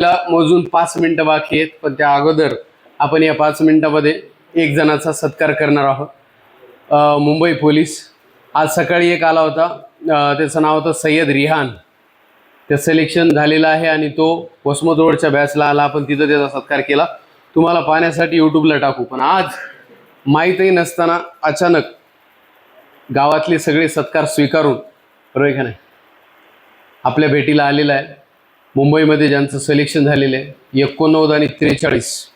ला मोजून पाच मिनिटं बाकी आहेत पण त्या अगोदर आपण या पाच मिनिटामध्ये एक जणाचा सत्कार करणार आहोत. मुंबई पोलीस. आज सकाळी एक आला होता. त्याचं नाव होतं सय्यद रिहान. ते सिलेक्शन झालेलं आहे आणि तो वसमत रोडच्या बॅचला आला. आपण तिथं त्याचा सत्कार केला. तुम्हाला पाहण्यासाठी यूट्यूबला टाकू. पण आज माहीतही नसताना अचानक गावातले सगळे सत्कार स्वीकारून बरोबर का नाही? आपल्या भेटीला आलेला आहे. मुंबईमध्ये ज्यांचं सिलेक्शन झालेलं आहे एकोणनव्वद आणि त्रेचाळीस.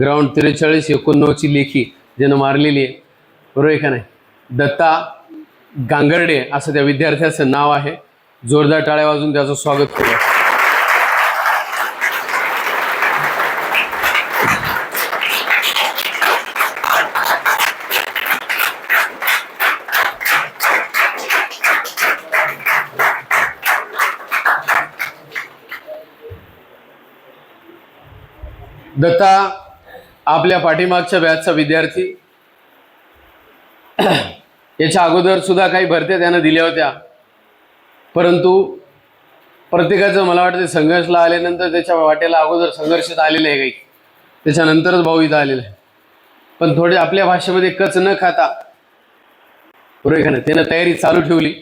ग्राउंड त्रेचाळीस एकोणनव्वदची लेखी ज्यानं मारलेली आहे. बरोबर आहे का नाही? दत्ता गांगर्डे असं त्या विद्यार्थ्याचं नाव आहे. जोरदार टाळ्या वाजून त्याचं स्वागत करूया. दत्ता आपल्या पाठीमागच्या बॅचचा विद्यार्थी. याच्या अगोदर सुद्धा काही भरत्या त्यानं दिल्या होत्या. परंतु प्रत्येकाचं मला वाटतं संघर्षला आल्यानंतर त्याच्या वाट्याला अगोदर संघर्षात आलेलं आहे काही. त्याच्यानंतरच भाऊ इथं आलेला आहे. पण थोडे आपल्या भाषेमध्ये कच न खाता बरोबर त्यानं तयारी चालू ठेवली.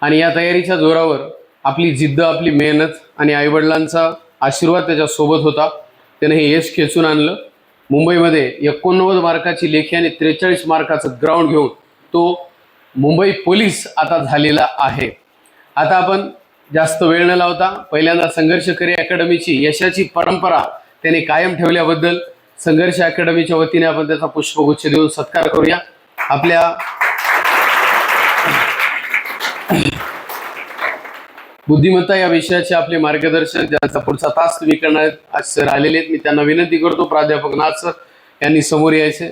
आणि या तयारीच्या जोरावर आपली जिद्द आपली मेहनत आणि आईवडिलांचा आशीर्वाद त्याच्यासोबत होता. त्यानं हे यश खेचून आणलं. मुंबईमध्ये एकोणनव्वद मार्काची लेखी आणि त्रेचाळीस मार्काचं ग्राउंड घेऊन तो मुंबई पोलीस आता झालेला आहे. आता आपण जास्त वेळ न लावता पहिल्यांदा संघर्ष करी अकॅडमीची यशाची परंपरा त्याने कायम ठेवल्याबद्दल संघर्ष अकॅडमीच्या वतीने आपण त्याचा पुष्पगुच्छ देऊन सत्कार करूया. आपल्या बुद्धिमत्ता या विषयाचे आपले मार्गदर्शन ज्यांचा पुढचा तास तुम्ही करणार आज सर आलेले आहेत. मी त्यांना विनंती करतो प्राध्यापक नाथ सर यांनी समोर यायचे.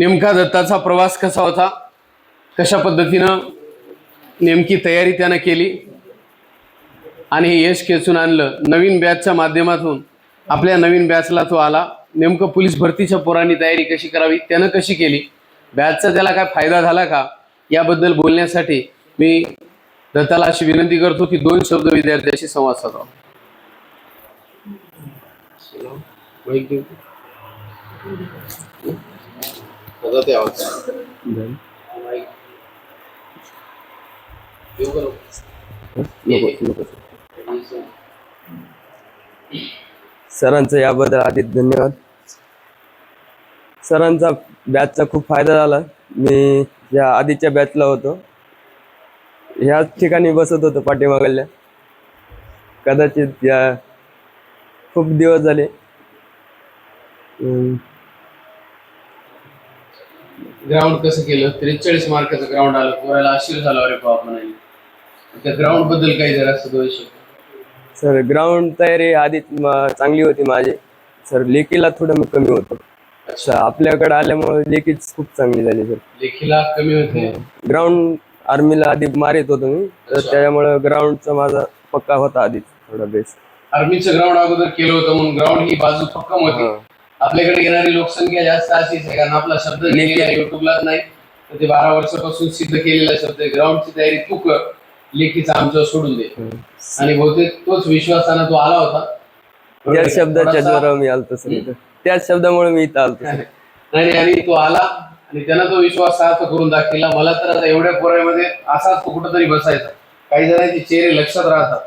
नेमका दत्ताचा प्रवास कसा होता? कशा पद्धतीनं नेमकी तयारी त्यानं केली? आणि हे यश खेचून आणलं. नवीन बॅचच्या माध्यमातून आपल्या नवीन बॅचला तो आला. नेमकं पोलीस भरतीच्या पोरांनी तयारी कशी करावी? त्यानं कशी केली? बॅचचा त्याला काय फायदा झाला का? याबद्दल बोलण्यासाठी मी दत्ताला अशी विनंती करतो की दोन शब्द विद्यार्थ्याशी संवाद साधावा ते आवाज. सरांचं याबद्दल आधी धन्यवाद. सरांचा बॅचचा खूप फायदा झाला. मी या आधीच्या बॅचला होतो. ह्याच ठिकाणी बसत होतो पाठीमागल्या. कदाचित या खूप दिवस झाले. ग्राउंड कसं केलं? त्रेचाळीस मार्काचं ग्राउंड आलं. पोराला आशीर झाला. अरे बाप म्हणाले. त्या ग्राउंडबद्दल काही जरा असं सर ग्राउंड तयारी आधीच म- चांगली होती माझी. सर लेकीला थोडं मी कमी होतो. सर आपल्याकडे आल्यामुळे लेकीच खूप चांगली झाली सर. लेखीला कमी होते. ग्राउंड आर्मीला आधी मारित होतो मी. तर अच्छा. त्याच्यामुळे ग्राउंडचा माझा पक्का होता आधीच. थोडा बेस आर्मीचं ग्राउंड अगोदर केलं होतं म्हणून ग्राउंड ही बाजू पक्कम होती. आपल्याकडे येणारी लोकसंख्या जास्त अशीच आहे कारण आपला शब्द युट्यूबलाच नाही. तर ते बारा वर्षापासून सिद्ध केलेला शब्द आहे. ग्राउंडची तयारी तू कर लेखीचा आमचं सोडून दे. आणि बहुतेक तोच विश्वासानं तो आला होता. त्या शब्दाच्या जोरावर मी आलतो त्याच शब्दामुळे मी इथं आलतो. नाही आणि तो आला आणि त्यानं तो विश्वास सार्थ करून दाखवला. मला तर आता एवढ्या पोरामध्ये असाच तो कुठंतरी बसायचा. काही जणांचे चेहरे लक्षात राहतात.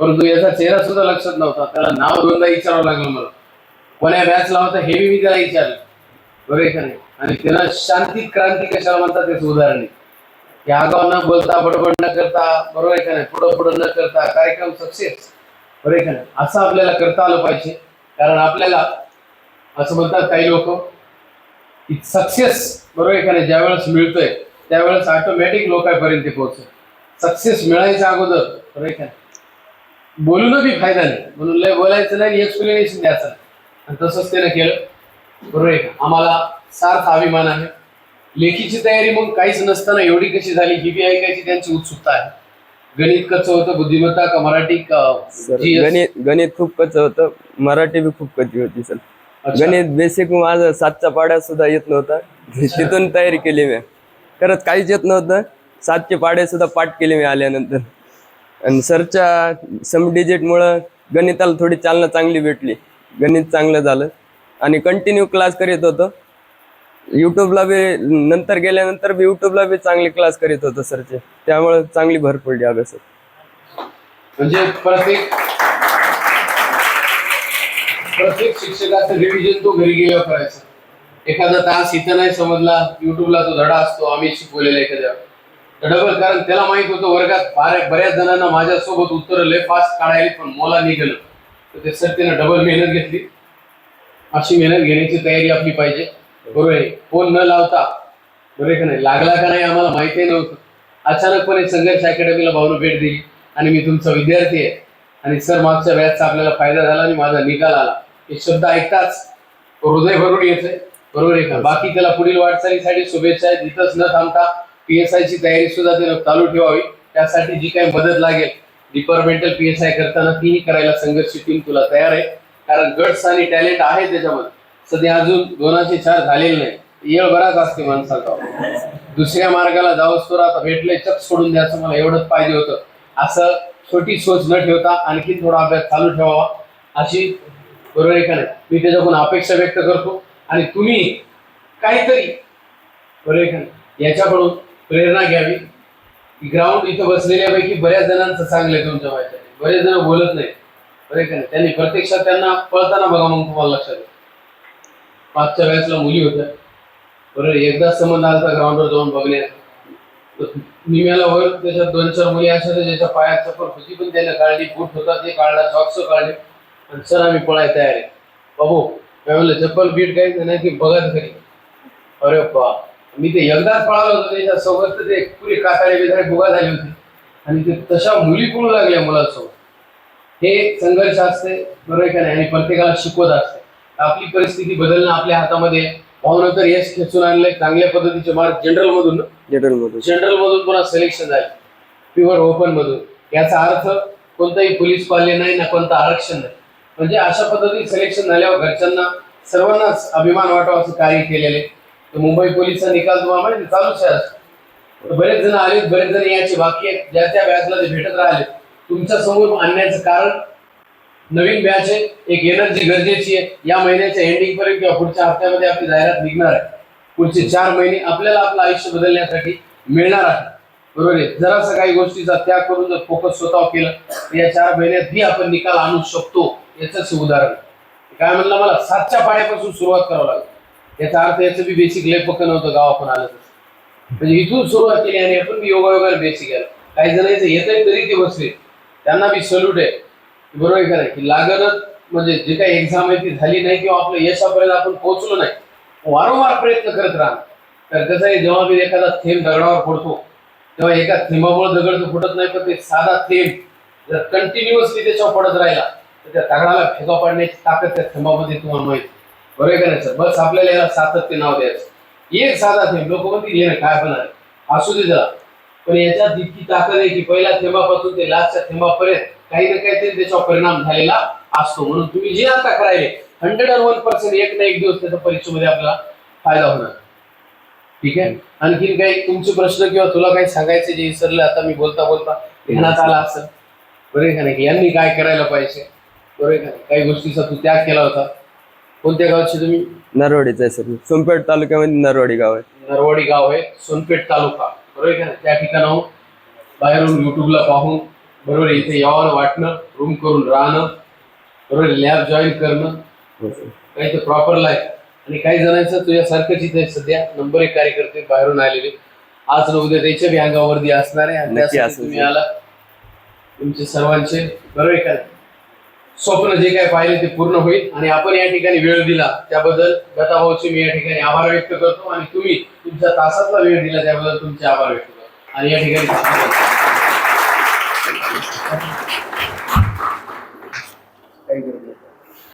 परंतु याचा चेहरा सुद्धा लक्षात नव्हता. त्याला नाव दोनदा विचारावं लागलं मला. कोण्या बॅचला होता हे मी त्याला विचारलं. बरोबर का नाही. आणि त्याला शांती क्रांती कशाला म्हणतात त्याचं उदाहरण आहे. या आगाव न बोलता बडबड न करता बरोबर आहे का नाही? पुढं पुढं न करता कार्यक्रम सक्सेस बरोबर आहे का नाही? असं आपल्याला करता आलं पाहिजे. कारण आपल्याला असं म्हणतात काही लोक की सक्सेस बरोबर आहे का नाही? ज्यावेळेस मिळतोय त्यावेळेस ऑटोमॅटिक लोकांपर्यंत पोहोचतो सक्सेस मिळायच्या अगोदर बरोबर आहे का बोलून बी फायदा नाही. म्हणून लय बोलायचं नाही एक्सप्लेनेशन द्यायचं नाही. आणि तसंच त्यानं केलं. बरोबर आहे? आम्हाला सार्थ अभिमान आहे. लेखीची तयारी मग काहीच नसताना एवढी कशी झाली ही बी ऐकायची त्यांची उत्सुकता आहे. गणित कसं होतं बुद्धिमत्ता का मराठी? गणित गणित खूप कच्चं होतं. मराठी बी खूप कच्ची होती सर. गणित बेसिक माझं सातचा पाड्या सुद्धा येत नव्हता. तिथून तयारी केली मी. खरंच काहीच येत नव्हतं. सातचे पाडे सुद्धा पाठ केले मी आल्यानंतर. आणि सरच्या सम डिजिटमुळं गणिताला थोडी चालना चांगली भेटली. गणित चांगलं झालं. आणि कंटिन्यू क्लास करीत होतो. यूट्यूबला बी नंतर गेल्यानंतर बी यूट्यूबला बी चांगले क्लास करीत होतो सरचे त्यामुळे चांगली भर पडली अभ्यासात म्हणजे प्रत्येक प्रत्येक शिक्षकाचं रिव्हिजन तो घरी गेल्यावर करायचा. एखादा तास इथं नाही समजला युट्यूबला तो धडा असतो आम्ही शिकवलेला एखाद्या. डबल कारण त्याला माहीत होतं वर्गात बऱ्याच जणांना माझ्यासोबत उत्तर लय फास्ट काढायला पण मला निघालं. तर ते सर त्यानं डबल मेहनत घेतली. अशी मेहनत घेण्याची तयारी आपली पाहिजे. बरोबर आहे. फोन न लावता. बरोबर आहे का नाही? लागला का नाही आम्हाला माहिती नव्हतं. अचानकपणे संघर्ष अकॅडमीला भावनं भेट दिली. आणि मी तुमचा विद्यार्थी आहे. आणि सर मागच्या व्याजचा आपल्याला फायदा झाला आणि माझा निकाल आला. हे शब्द ऐकताच हृदय भरून येते बरोबर आहे का? बाकी त्याला पुढील वाटचालीसाठी शुभेच्छा आहेत. इथंच न थांबता पी एस आयची तयारी सुद्धा त्यानं चालू ठेवावी. त्यासाठी जी काही मदत लागेल डिपार्टमेंटल पी एस आय करताना तीही करायला संघर्ष टीम तुला तयार आहे. कारण गट्स आणि टॅलेंट आहे त्याच्यामध्ये. सध्या अजून दोनाशे चार झालेले नाही. येळ बराच असते माणसाचा. दुसऱ्या मार्गाला जाऊस तर आता भेटले चक सोडून द्यायचं मला एवढंच पाहिजे होतं. असं छोटी सोच न ठेवता आणखी थोडा अभ्यास चालू ठेवावा. अशी बरोबर आहे का नाही? मी त्याच्याकडून अपेक्षा व्यक्त करतो. आणि तुम्ही काहीतरी बरोबर आहे का नाही? याच्याकडून प्रेरणा घ्यावी. ग्राउंड इथं बसलेल्यापैकी बऱ्याच जणांचं चांगलं आहे तुमच्या माहिती बरेच जण बोलत नाही बरे का नाही? त्यांनी प्रत्यक्षात त्यांना पळताना बघा मग तुम्हाला लक्षात येईल. पाचच्या वेळेसला मुली होत्या. बरं एकदा संबंध आला ग्राउंडवर जाऊन बघण्यात. निम्याला वर त्याच्यात दोन चार मुली अशा होत्या ज्याच्या पायात चप्पल होती पण त्याला काढली बूट होता ते काढला सॉक्स काढले. आणि सर आम्ही पळाय तयार आहे. बाबू काय म्हणलं चप्पल बीट काही नाही की बघत घरी अरे बा मी ते एकदाच पळालो होतो त्याच्या सोबत तर ते पुरी काताळे बिधाळे भुगा झाली होती. आणि ते तशा मुली पळू लागल्या मुलांसोबत. हे संघर्ष असते बरोबर आहे का नाही? आणि प्रत्येकाला शिकवत असते. आपली परिस्थिती बदलणं आपल्या हातामध्ये. भावना तर यश खेचून आणलंय चांगल्या पद्धतीचे मार्क जनरल मधून? जनरल मधून जनरल मधून पुन्हा सिलेक्शन झाले. प्युअर ओपन मधून. याचा अर्थ कोणताही पोलीस पाल्य नाही ना कोणतं आरक्षण नाही. म्हणजे अशा पद्धतीने सिलेक्शन झाल्यावर घरच्यांना सर्वांनाच अभिमान वाटावा असं कार्य केलेले मुंबई पोलिसचा निकाल तुम्हाला माहिती चालूच आहे बरेच जण आले बरेच जण याचे बाकी आहेत. ज्या त्या बॅचला ते भेटत राहिले. तुमच्यासमोर आणण्याचं कारण नवीन बॅच आहे. एक एनर्जी गरजेची आहे. या महिन्याच्या एंडिंग पर्यंत किंवा पुढच्या हप्त्यामध्ये आपली जाहिरात निघणार आहे. पुढचे चार महिने आपल्याला आपलं आयुष्य बदलण्यासाठी मिळणार आहे. बरोबर आहे? जरासा काही गोष्टीचा त्याग करून जर फोकस स्वतः केलं तर या चार महिन्यातही आपण निकाल आणू शकतो. याच उदाहरण काय म्हणलं मला? सातच्या पाण्यापासून सुरुवात करावं लागेल. याचा अर्थ याचं बी बेसिक लय पक्क नव्हतं गाव आपण आलं तसं. म्हणजे इथून सुरुवात केली आणि आपण बी योगा योगा बेसिक केलं काही जणांचं येत तरी ते बसले. त्यांना बी सल्यूट आहे. बरोबर आहे का नाही? की लागणच म्हणजे जे काही एक्झाम आहे ती झाली नाही किंवा आपलं यशापर्यंत आपण पोहोचलो नाही. वारंवार प्रयत्न करत राहा तर कसं आहे जेव्हा मी एखादा थेंब दगडावर फोडतो तेव्हा एका थेंबामुळे दगड तर फुटत नाही पण ते साधा थेंब जर कंटिन्युअसली त्याच्यावर पडत राहिला तर त्या दगडाला फेगा पाडण्याची ताकद त्या थेंबामध्ये तुम्हाला माहिती बरोबर आहे का नाही सर बस आपल्याला याला सातत्य नाव द्यायचं. एक साधा थेंब लोक म्हणतील येणं काय होणार? असू दे जरा. पण याच्यात इतकी ताकद आहे की पहिल्या थेंबापासून ते लास्टच्या थेंबापर्यंत काही ना काहीतरी त्याच्यावर परिणाम झालेला असतो. म्हणून तुम्ही जे आता करायले हंड्रेड अँड वन पर्सेंट एक ना एक दिवस त्याच्या परीक्षेमध्ये आपला फायदा होणार. ठीक आहे? आणखीन काही तुमचे प्रश्न किंवा तुला काही सांगायचे जे विसरलं आता मी बोलता बोलता ध्यानात आला असं बरोबर का नाही? की यांनी काय करायला पाहिजे? बरोबर आहे का नाही? काही गोष्टीचा तू त्याग केला होता. कोणत्या गावचे तुम्ही? नरवाडीचा आहे सर. सोनपेठ तालुक्यामध्ये नरवाडी गाव आहे. नरवाडी गाव आहे सोनपेठ तालुका. बरोबर आहे का नाही? त्या ठिकाणाहून बाहेरून युट्यूबला पाहून बरोबर आहे, इथे यावं वाटणं रूम करून राहणं बरोबर लॅब जॉईन करणं. हो सर. काही तर प्रॉपर लाईफ आणि काही जणांचं तुझ्यासारखंच इथे सध्या नंबर एक कार्यकर्ते बाहेरून आलेले. आज न उद्या त्याच्या बी अंगावरती असणार आहे. आणि नक्की त्यासाठी असेल, तुम्ही सर. आला. तुमचे सर्वांचे बरोबर आहे का स्वप्न जे काय पाहिले ते पूर्ण होईल. आणि आपण या ठिकाणी वेळ दिला त्याबद्दल गताभाऊचे मी या ठिकाणी आभार व्यक्त करतो. आणि तुम्ही तुमच्या तासातला वेळ दिला त्याबद्दल तुमचे आभार व्यक्त करतो. आणि या ठिकाणी